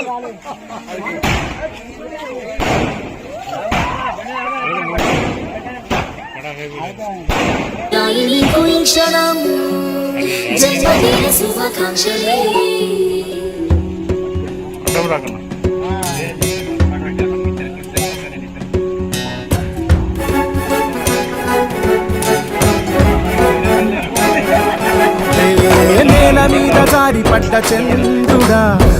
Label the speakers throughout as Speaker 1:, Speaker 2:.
Speaker 1: Total.
Speaker 2: క్షణం జన్మదిన శుభాకాంక్షలే
Speaker 3: నేల మీద జారి పడ్డ చంద్రుడా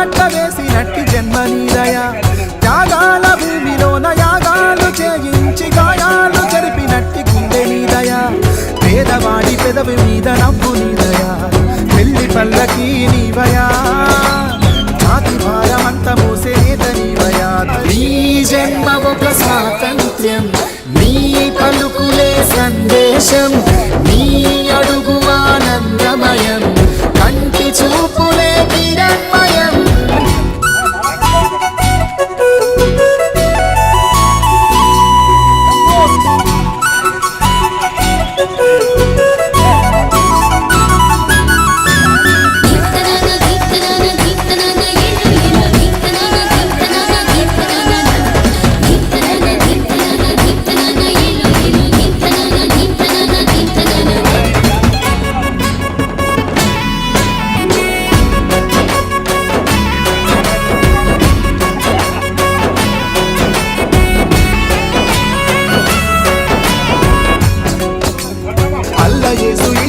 Speaker 3: కట్ట వేసినట్టి జన్మ నీదయ. త్యాగాల భూమిలోన యాగాలు చేయించి గాయాలు జరిపినట్టి గుండె నీదయ. పేదవాడి పెదవి మీద నవ్వు నీదయ. పెళ్ళి పల్లకి నీవయా. జాతి భారమంత మూసే నేత నీవయా.
Speaker 2: నీ జన్మ ఒక స్వాతంత్ర్యం నీ పలుకులే సందేశం నీ అడుగు ఆనందమయం. కంటి చూపులే కిరణ్మయం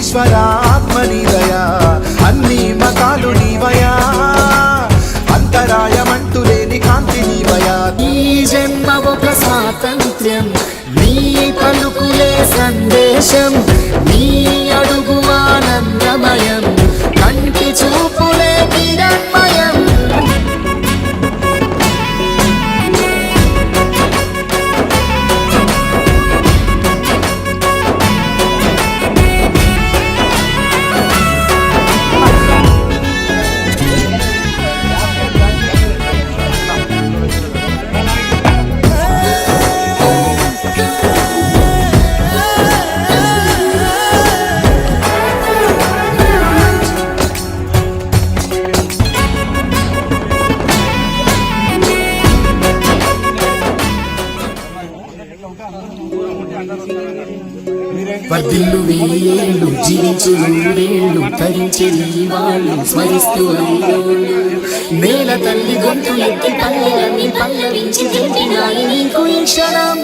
Speaker 3: ఈశ్వర ఆత్మ నీదయా అన్ని మతాలు నీవయా? అంతరాయమంటూ లేని కాంతి నీవయా?
Speaker 2: నీ జన్మ ఒక స్వాతంత్ర్యం నీ పలుకులే సందేశం. జీవించు నూరేళ్ళు తరించే వాళ్ళు స్మరిస్తూ అయ్యోళ్ళు నేల తల్లి గొంతు ఎత్తి పల్లెలన్నీ పల్లవించి తెలిపినాయి నీకు ఈ క్షణం.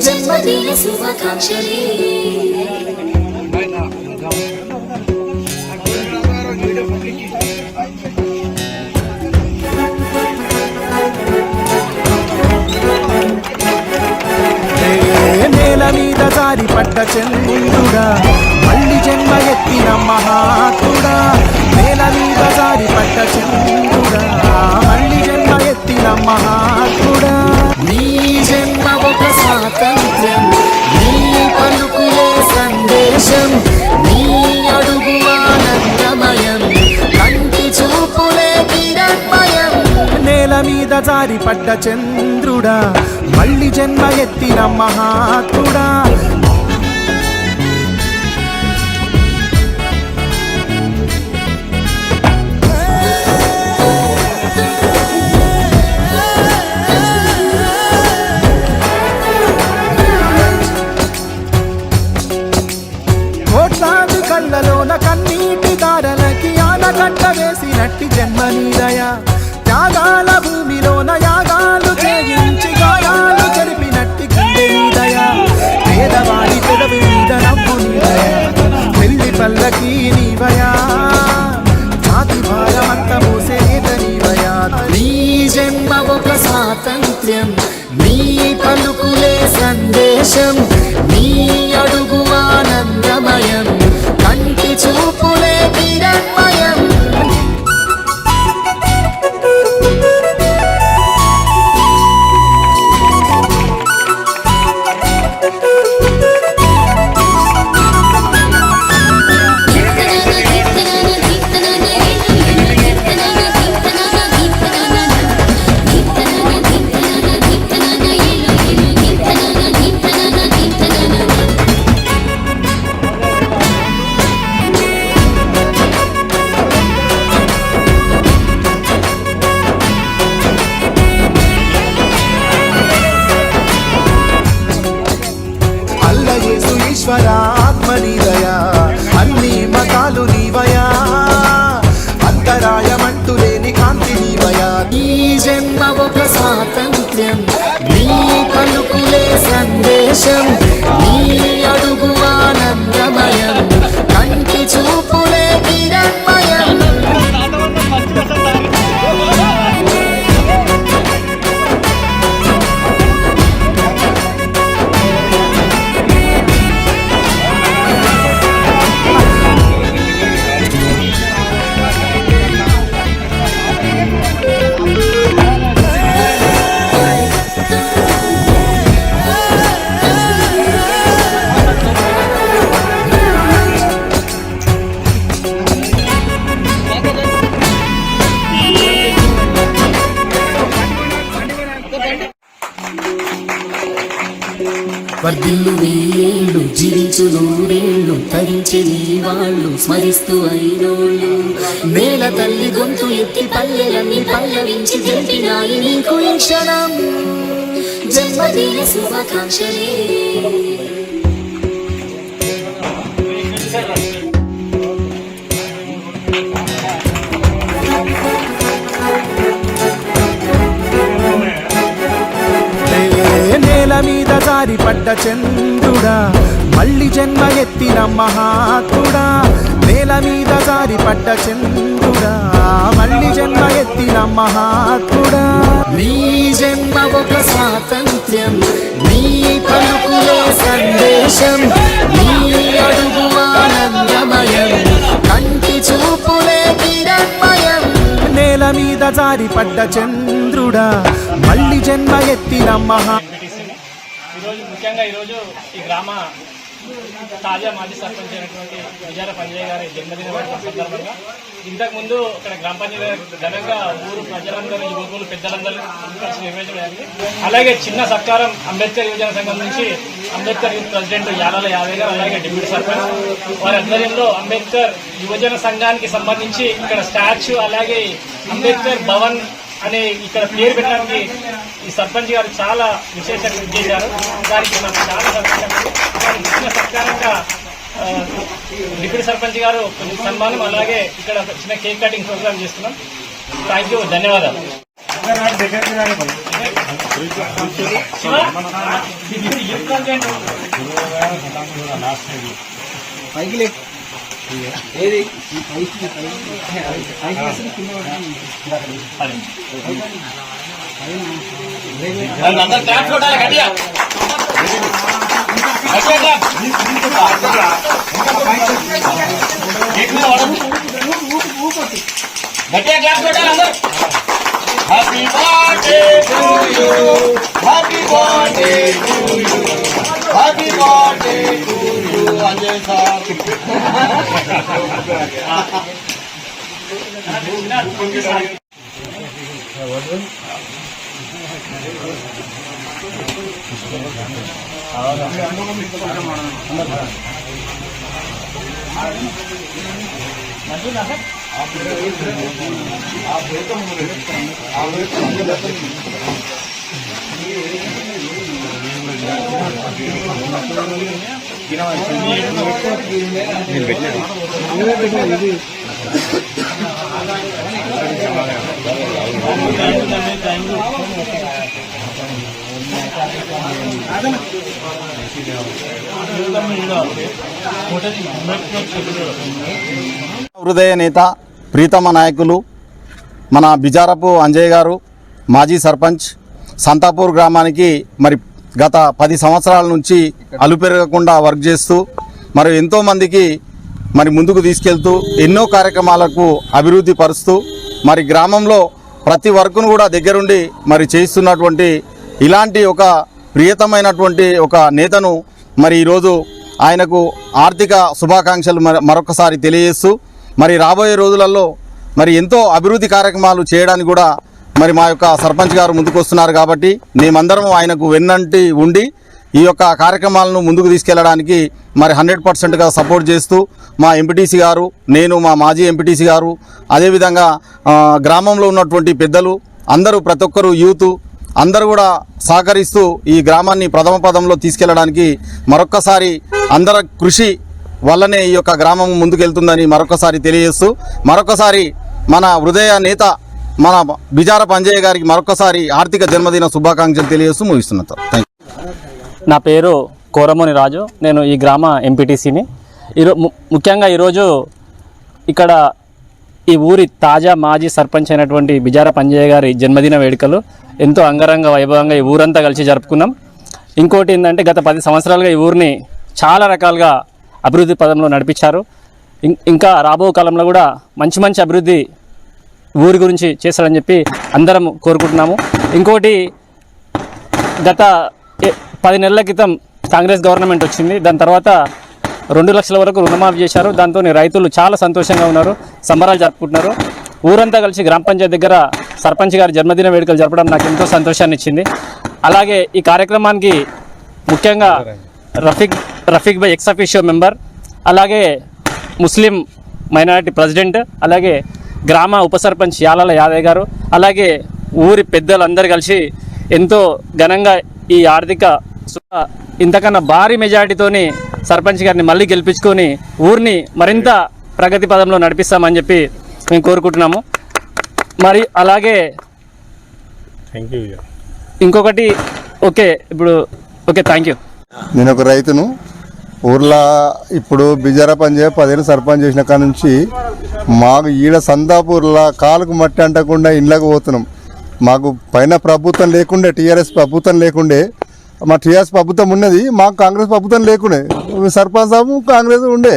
Speaker 2: జన్మదిన శుభాకాంక్షలే.
Speaker 3: నేల మీద జారి పడ్డ చంద్రుడా మళ్ళీ జన్మ ఎత్తిన మహాత్ముడా. నేల మీద జారి పడ్డ చంద్రుడా మళ్ళీ జన్మ ఎత్తిన మహాత్ముడా.
Speaker 2: నీ జన్మ ఒక స్వాతంత్ర్యం.
Speaker 3: నేల జారి పడ్డ చంద్రుడా మళ్ళీ జన్మ ఎత్తిన మహాత్ముడా. కోట్లాది కళ్ళలోన కన్నీటి దారలకి ఆనగడ్డ వేసినట్టి జన్మ నీదయా
Speaker 2: సందేశం
Speaker 3: ఈశ్వర ఆత్మ నీదయా అన్ని మతాలు నీవయా అంతరాయమంటూ లేని కాంతి నీవయా.
Speaker 2: నీ జన్మ ఒక స్వాతంత్ర్యం నీ పలుకులే సందేశం నీ అడుగువా స్మరిస్తూ అయినోళ్ళు. నేల తల్లి గొంతు ఎత్తి పల్లెలన్నీ పల్లవించి తెలిపినాయి నీకు ఈ క్షణం జన్మదిన శుభాకాంక్షలే.
Speaker 3: మీద జారి పడ్డ చంద్రుడా మళ్ళీ జన్మ ఎత్తిన మహాత్ముడా నేల మీద జారి పడ్డ చంద్రుడా మళ్ళీ జన్మ ఎత్తిన మహాత్ముడా.
Speaker 2: నీ జన్మ ఒక స్వాతంత్ర్యం నీ పలుకులే సందేశం నీ అడుగు ఆనందమయం కంటి చూపులే కిరణ్మయం.
Speaker 3: నేల మీద జారి పడ్డ చంద్రుడా మళ్ళీ జన్మ ఎత్తిన మహా
Speaker 4: ఈరోజు ముఖ్యంగా ఈరోజు ఈ గ్రామ తాజా మాజీ సర్పంచ్ అయినటువంటి విజయాల పంజయ్ గారి జన్మదిన సందర్భంగా ఇంతకుముందు ఇక్కడ గ్రామ పంచాయతీ ఘనంగా ఊరు ప్రజలందరూ యువకులు పెద్దలందరూ కలిసి నిర్వహించడం అలాగే చిన్న సర్కారం అంబేద్కర్ యువజన సంఘం నుంచి అంబేద్కర్ యూత్ ప్రెసిడెంట్ యాలాల యాదవ్ గారు అలాగే డిప్యూటీ సర్పంచ్ వారి ఆధ్వర్యంలో అంబేద్కర్ యువజన సంఘానికి సంబంధించి ఇక్కడ స్టాచ్యూ అలాగే అంబేద్కర్ భవన్ అనే ఇక్కడ పేరు పెట్టడానికి ఈ సర్పంచ్ గారు చాలా విశేషంగా చేశారు. దానికి మనం చాలా సంతోషం. వారికి సత్కారంగా డిప్యూటీ సర్పంచ్ గారు సన్మానం అలాగే ఇక్కడ చిన్న కేక్ కటింగ్ ప్రోగ్రామ్ చేస్తున్నాం. థ్యాంక్ యూ ధన్యవాదాలు. పైకి లేదు యూత్ కాన్ఫరెన్స్ అదే. అందరూ క్లాప్స్ కొట్టాలి గట్టిగా గట్టిగా క్లాప్. కేక్ మీద పడదు. Happy birthday to you, Ajay sir. आप
Speaker 5: హృదయ నేత ప్రీతమ నాయకులు మన బిజారపు అంజయ్ గారు మాజీ సర్పంచ్ సంతాపూర్ గ్రామానికి మరి గత పది సంవత్సరాల నుంచి అలుపెరగకుండా వర్క్ చేస్తూ మరి ఎంతోమందికి మరి ముందుకు తీసుకెళ్తూ ఎన్నో కార్యక్రమాలకు అభివృద్ధి పరుస్తూ మరి గ్రామంలో ప్రతి వర్క్ను కూడా దగ్గరుండి మరి చేయిస్తున్నటువంటి ఇలాంటి ఒక ప్రియతమైనటువంటి ఒక నేతను మరి ఈరోజు ఆయనకు ఆర్థిక శుభాకాంక్షలు మరొకసారి తెలియజేస్తూ మరి రాబోయే రోజులలో మరి ఎంతో అభివృద్ధి కార్యక్రమాలు చేయడానికి కూడా మరి మా యొక్క సర్పంచ్ గారు ముందుకు వస్తున్నారు కాబట్టి మేమందరం ఆయనకు వెన్నంటి ఉండి ఈ యొక్క కార్యక్రమాలను ముందుకు తీసుకెళ్ళడానికి మరి హండ్రెడ్ పర్సెంట్గా సపోర్ట్ చేస్తూ మా ఎంపీటీసీ గారు నేను మా మాజీ ఎంపీటీసీ గారు అదేవిధంగా గ్రామంలో ఉన్నటువంటి పెద్దలు అందరూ ప్రతి ఒక్కరు యూత్ అందరూ కూడా సహకరిస్తూ ఈ గ్రామాన్ని ప్రథమ పదంలో తీసుకెళ్ళడానికి మరొక్కసారి అందరి కృషి వల్లనే ఈ యొక్క గ్రామం ముందుకెళ్తుందని మరొకసారి తెలియజేస్తూ మరొకసారి మన హృదయ నేత మన బిజార పంజయ్య గారికి మరొకసారి ఆర్థిక జన్మదిన శుభాకాంక్షలు తెలియజేస్తూ ముగిస్తున్నా థ్యాంక్
Speaker 4: నా పేరు కోరమోని రాజు. నేను ఈ గ్రామ ఎంపీటీసీని. ఈరో ముఖ్యంగా ఈరోజు ఇక్కడ ఈ ఊరి తాజా మాజీ సర్పంచ్ అయినటువంటి బిజార పంజయ్య గారి జన్మదిన వేడుకలు ఎంతో అంగరంగ వైభవంగా ఈ ఊరంతా కలిసి జరుపుకున్నాం. ఇంకోటి ఏంటంటే గత పది సంవత్సరాలుగా ఈ ఊరిని చాలా రకాలుగా అభివృద్ధి పదంలో నడిపించారు. ఇంకా రాబో కాలంలో కూడా మంచి మంచి అభివృద్ధి ఊరి గురించి చేశారని చెప్పి అందరం కోరుకుంటున్నాము. ఇంకోటి గత పది నెలల క్రితం కాంగ్రెస్ గవర్నమెంట్ వచ్చింది. దాని తర్వాత రెండు లక్షల వరకు రుణమాఫీ చేశారు. దాంతో రైతులు చాలా సంతోషంగా ఉన్నారు. సంబరాలు జరుపుకుంటున్నారు. ఊరంతా కలిసి గ్రామ పంచాయతీ దగ్గర సర్పంచ్ గారి జన్మదిన వేడుకలు జరపడం నాకు ఎంతో సంతోషాన్ని ఇచ్చింది. అలాగే ఈ కార్యక్రమానికి ముఖ్యంగా Rafiq Rafiq by ex officio member అలాగే ముస్లిం మైనారిటీ ప్రెసిడెంట్ అలాగే గ్రామ ఉప సర్పంచ్ యాలాల యాదయ్య గారు అలాగే ఊరి పెద్దలందరూ కలిసి ఎంతో ఘనంగా ఈ ఆర్థిక ఇంతకన్నా భారీ మెజారిటీతోని సర్పంచ్ గారిని మళ్ళీ గెలిపించుకొని ఊరిని మరింత ప్రగతి పదంలో నడిపిస్తామని చెప్పి మేము కోరుకుంటున్నాము. మరి అలాగే ఇంకొకటి ఓకే ఇప్పుడు ఓకే థ్యాంక్ యూ
Speaker 6: నేను ఒక రైతును ఊర్లో ఇప్పుడు బిజారా పంజే పదేళ్ళు సర్పంచ్ చేసిన కాడ నుంచి మాకు ఈడ సందాపూర్లా కాలుకు మట్టి అంటకుండా ఇండ్లకు పోతున్నాం. మాకు పైన ప్రభుత్వం లేకుండే టీఆర్ఎస్ ప్రభుత్వం లేకుండే మా టీఆర్ఎస్ ప్రభుత్వం ఉన్నది మాకు కాంగ్రెస్ ప్రభుత్వం లేకుండే. సర్పంచ్ సాబు కాంగ్రెస్ ఉండే.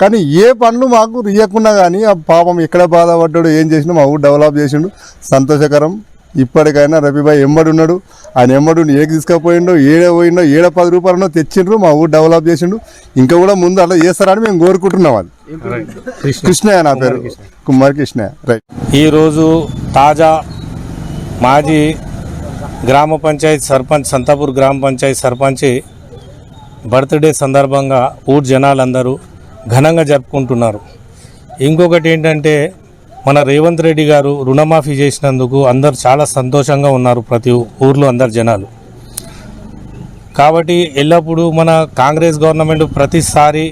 Speaker 6: కానీ ఏ పనులు మాకు రియకుండా కానీ ఆ పాపం ఎక్కడ బాధపడ్డాడు ఏం చేసినా మా ఊరు డెవలప్ చేసిండు. సంతోషకరం. ఇప్పటికైనా రవిబాయ్ ఎంబడి ఉన్నాడు. ఆయన ఎమ్మడు ఏకి తీసుకపోయిండో ఏడ పోయిండో ఏడ పది రూపాయలనో తెచ్చిండ్రు మా ఊరు డెవలప్ చేసిండు. ఇంకా కూడా ముందు అట్లా చేస్తారని మేము కోరుకుంటున్నాం అది కృష్ణయ్య నా పేరు. కుమార్ కృష్ణయ్య రైట్
Speaker 1: ఈరోజు తాజా మాజీ గ్రామ పంచాయతీ సర్పంచ్ సంతాపూర్ గ్రామ పంచాయతీ సర్పంచ్ బర్త్డే సందర్భంగా ఊరు జనాలందరూ ఘనంగా జరుపుకుంటున్నారు. ఇంకొకటి ఏంటంటే మన రేవంత్ రెడ్డి గారు రుణమాఫీ చేసినందుకు అందరు చాలా సంతోషంగా ఉన్నారు ప్రతి ఊర్లో అందరు జనాలు. కాబట్టి ఎల్లప్పుడూ మన కాంగ్రెస్ గవర్నమెంట్ ప్రతిసారి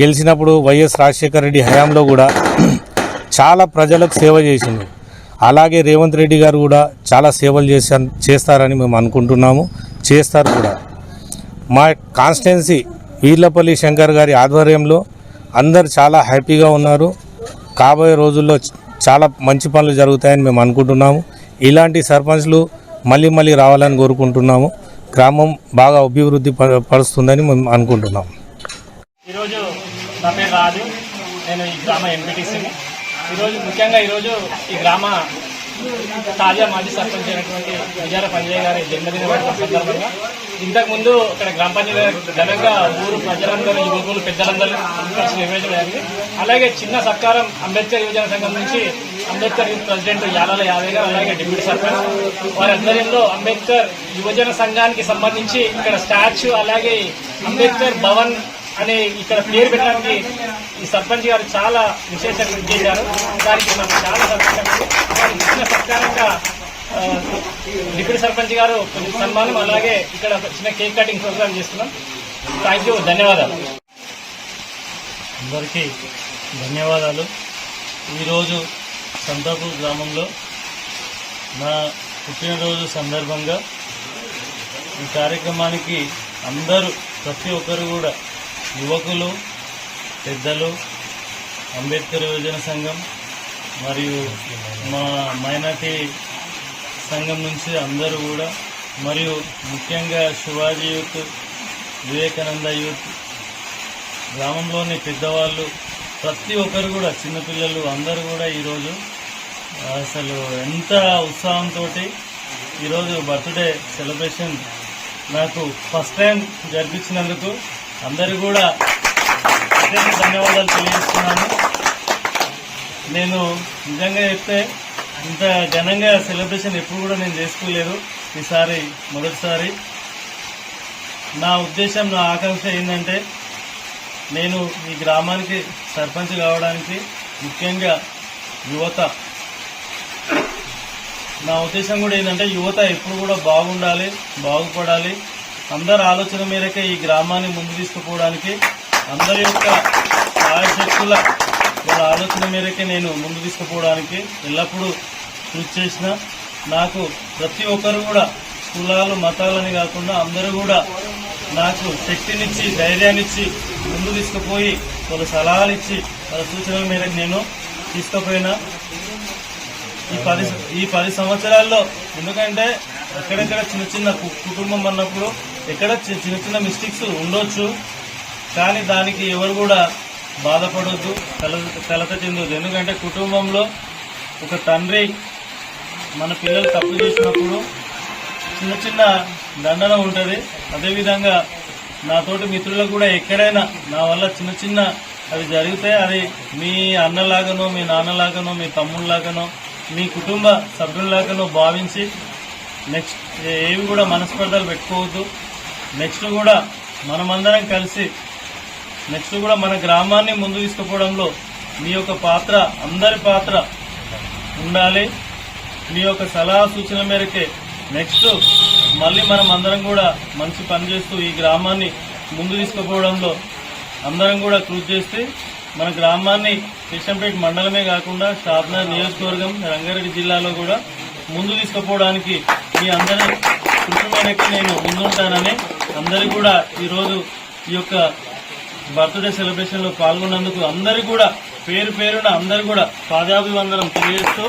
Speaker 1: గెలిచినప్పుడు వైఎస్ రాజశేఖర రెడ్డి హయాంలో కూడా చాలా ప్రజలకు సేవ చేసింది అలాగే రేవంత్ రెడ్డి గారు కూడా చాలా సేవలు చేశా చేస్తారని మేము అనుకుంటున్నాము. చేస్తారు కూడా. మా కాన్స్టిట్యున్సీ వీర్లపల్లి శంకర్ గారి ఆధ్వర్యంలో అందరు చాలా హ్యాపీగా ఉన్నారు. కాబోయే రోజుల్లో చాలా మంచి పనులు జరుగుతాయని మేము అనుకుంటున్నాము. ఇలాంటి సర్పంచ్లు మళ్ళీ మళ్ళీ రావాలని కోరుకుంటున్నాము. గ్రామం బాగా అభివృద్ధి పరుస్తుందని మేము అనుకుంటున్నాం.
Speaker 4: ఈరోజు నా పేరు రాజు. నేను ఈ గ్రామ ఎంపీటీసీని. ఈరోజు ముఖ్యంగా ఈరోజు ఈ గ్రామ తాజా మాజీ సర్పంచ్ అయినటువంటి విజయాల పంజయ్య గారి జన్మదిన వేడుకల సందర్భంగా ఇంతకుముందు ఇక్కడ గ్రామ పంచాయతీ ఘనంగా ఊరు ప్రజలందరూ యువకులు పెద్దలందరూ కలిసి నిర్వహించడం అలాగే చిన్న సత్కారం అంబేద్కర్ యువజన సంఘం నుంచి అంబేద్కర్ యూత్ ప్రెసిడెంట్ యాలాల యాదవ్ గారు అలాగే డిప్యూటీ సర్పంచ్ వారి ఆధ్వర్యంలో అంబేద్కర్ యువజన సంఘానికి సంబంధించి ఇక్కడ స్టాచ్యూ అలాగే అంబేద్కర్ భవన్ అనే ఇక్కడ పేరు పెట్టడానికి ఈ సర్పంచ్ గారు చాలా విశేషంగా కృషి చేశారు. దానికి మనకు చాలా సంతోషంగా ఉంది. సత్కారంగా డిప్యూటీ సర్పంచ్ గారు సన్మానం అలాగే ఇక్కడ చిన్న కేక్ కటింగ్ ప్రోగ్రామ్ చేస్తున్నాం. థ్యాంక్ యూ ధన్యవాదాలు.
Speaker 7: అందరికీ ధన్యవాదాలు. ఈరోజు సంతాపూర్ గ్రామంలో నా పుట్టినరోజు సందర్భంగా ఈ కార్యక్రమానికి అందరూ ప్రతి ఒక్కరు కూడా యువకులు పెద్దలు అంబేద్కర్ యువజన సంఘం మరియు మా మైనార్టీ సంఘం నుంచి అందరూ కూడా మరియు ముఖ్యంగా శివాజీ యూత్ వివేకానంద యూత్ గ్రామంలోని పెద్దవాళ్ళు ప్రతి ఒక్కరు కూడా చిన్నపిల్లలు అందరూ కూడా ఈరోజు అసలు ఎంత ఉత్సాహంతో ఈరోజు బర్త్డే సెలబ్రేషన్ నాకు ఫస్ట్ టైం జరిపించినందుకు అందరూ కూడా ప్రత్యేక ధన్యవాదాలు తెలియజేస్తున్నాను. నేను నిజంగా చెప్తే ఇంత ఘనంగా సెలబ్రేషన్ ఎప్పుడు కూడా నేను చేసుకోలేదు. ఈసారి మొదటిసారి. నా ఉద్దేశం నా ఆకాంక్ష ఏంటంటే నేను ఈ గ్రామానికి సర్పంచ్ కావడానికి ముఖ్యంగా యువత. నా ఉద్దేశం కూడా ఏంటంటే యువత ఎప్పుడు కూడా బాగుండాలి బాగుపడాలి. అందరి ఆలోచన మేరకే ఈ గ్రామాన్ని ముందు తీసుకుపోవడానికి అందరి యొక్క సహాయశక్తుల వాళ్ళ ఆలోచన మేరకే నేను ముందు తీసుకుపోవడానికి ఎల్లప్పుడూ కృషి చేసిన నాకు ప్రతి ఒక్కరు కూడా కులాలు మతాలని కాకుండా అందరూ కూడా నాకు శక్తినిచ్చి ధైర్యాన్నిచ్చి ముందు తీసుకుపోయి వాళ్ళ సలహాలు ఇచ్చి వాళ్ళ సూచనల మేరకు నేను తీసుకుపోయినా. ఈ పది ఈ పది సంవత్సరాల్లో ఎందుకంటే ఎక్కడెక్కడ చిన్న చిన్న కు- కుటుంబం అన్నప్పుడు ఎక్కడ చిన్న చిన్న మిస్టేక్స్ ఉండొచ్చు కానీ దానికి ఎవరు కూడా బాధపడొద్దు కల కలత చెందొద్దు. ఎందుకంటే కుటుంబంలో ఒక తండ్రి మన పిల్లలు తప్పు చేసినప్పుడు చిన్న చిన్న దండన ఉంటుంది. అదేవిధంగా నాతోటి మిత్రులకు కూడా ఎక్కడైనా నా వల్ల చిన్న చిన్న అవి జరిగితే అది మీ అన్నలాగానో మీ నాన్నలాగానో మీ తమ్ముళ్ళలాగానో మీ కుటుంబ సభ్యుల్లాగానో భావించి నెక్స్ట్ ఏవి కూడా మనస్పర్ధలు పెట్టుకోవద్దు. నెక్స్ట్ కూడా మనమందరం కలిసి నెక్స్ట్ కూడా మన గ్రామాన్ని ముందు తీసుకుపోవడంలో మీ యొక్క పాత్ర అందరి పాత్ర ఉండాలి. మీ యొక్క సలహా సూచన మేరకే నెక్స్ట్ మళ్ళీ మనం అందరం కూడా మంచి పని చేస్తూ ఈ గ్రామాన్ని ముందు తీసుకుపోవడంలో అందరం కూడా కృషి చేస్తే మన గ్రామాన్ని కృష్ణంపేట మండలమే కాకుండా షాద్నగర్ నియోజకవర్గం రంగారెడ్డి జిల్లాలో కూడా ముందు తీసుకుపోవడానికి మీ అందరి కృషి మేరకు నేను ముందుంటానని అందరికీ కూడా ఈరోజు ఈ యొక్క బర్త్డే సెలబ్రేషన్లో పాల్గొన్నందుకు అందరికీ కూడా పేరు పేరున అందరు కూడా పాదాభివందనం తెలియజేస్తూ